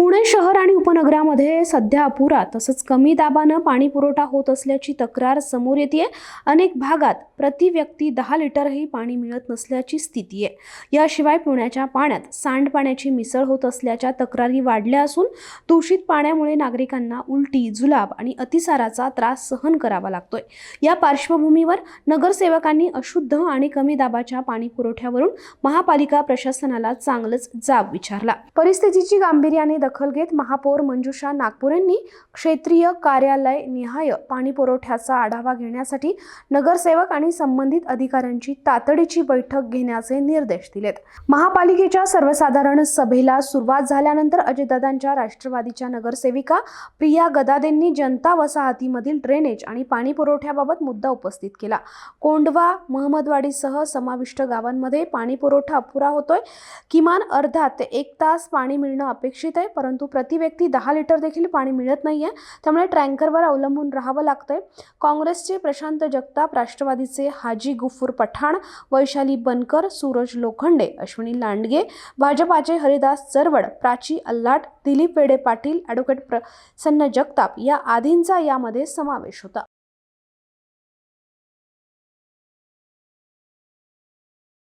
पुणे शहर आणि उपनगरामध्ये सध्या अपुरा तसंच कमी दाबानं पाणी पुरवठा होत असल्याची तक्रार समोर येते अनेक भागात प्रति व्यक्ती दहा लिटरही पाणी मिळत नसल्याची स्थिती आहे. याशिवाय पुण्याच्या पाण्यात सांडपाण्याची मिसळ होत असल्याच्या तक्रारी वाढल्या असून दूषित पाण्यामुळे नागरिकांना उलटी जुलाब आणि अतिसाराचा त्रास सहन करावा लागतोय. या पार्श्वभूमीवर नगरसेवकांनी अशुद्ध आणि कमी दाबाच्या पाणी पुरवठ्यावरून महापालिका प्रशासनाला चांगलंच जाब विचारला. परिस्थितीची गांभीर्याने दखल घेत महापौर मंजुषा नागपूर यांनी क्षेत्रीय कार्यालय निहाय पाणी पुरवठ्याचा आढावा घेण्यासाठी नगरसेवक आणि संबंधित अधिकाऱ्यांची तातडीची बैठक घेण्याचे निर्देश दिलेत. महापालिकेच्या सर्वसाधारण सभेला सुरुवात झाल्यानंतर अजितदादांच्या राष्ट्रवादीच्या नगरसेविका प्रिया गदादेंनी जनता वसाहतीमधील ड्रेनेज आणि पाणी पुरवठ्याबाबत मुद्दा उपस्थित केला. कोंडवा महमदवाडीसह समाविष्ट गावांमध्ये पाणी पुरवठा अपुरा होतोय. किमान अर्धा ते एक तास पाणी मिळणं अपेक्षित आहे परंतु प्रति व्यक्ती दहा लिटर देखील पाणी मिळत नाही आहे त्यामुळे टँकरवर अवलंबून राहावं लागतंय. काँग्रेसचे प्रशांत जगताप राष्ट्रवादीचे हाजी गुफूर पठाण वैशाली बनकर सूरज लोखंडे अश्विनी लांडगे भाजपाचे हरिदास चरवड प्राची अल्लाट दिलीप वेडे पाटील ॲडव्होकेट प्रसन्न जगताप या आदींचा यामध्ये समावेश होता.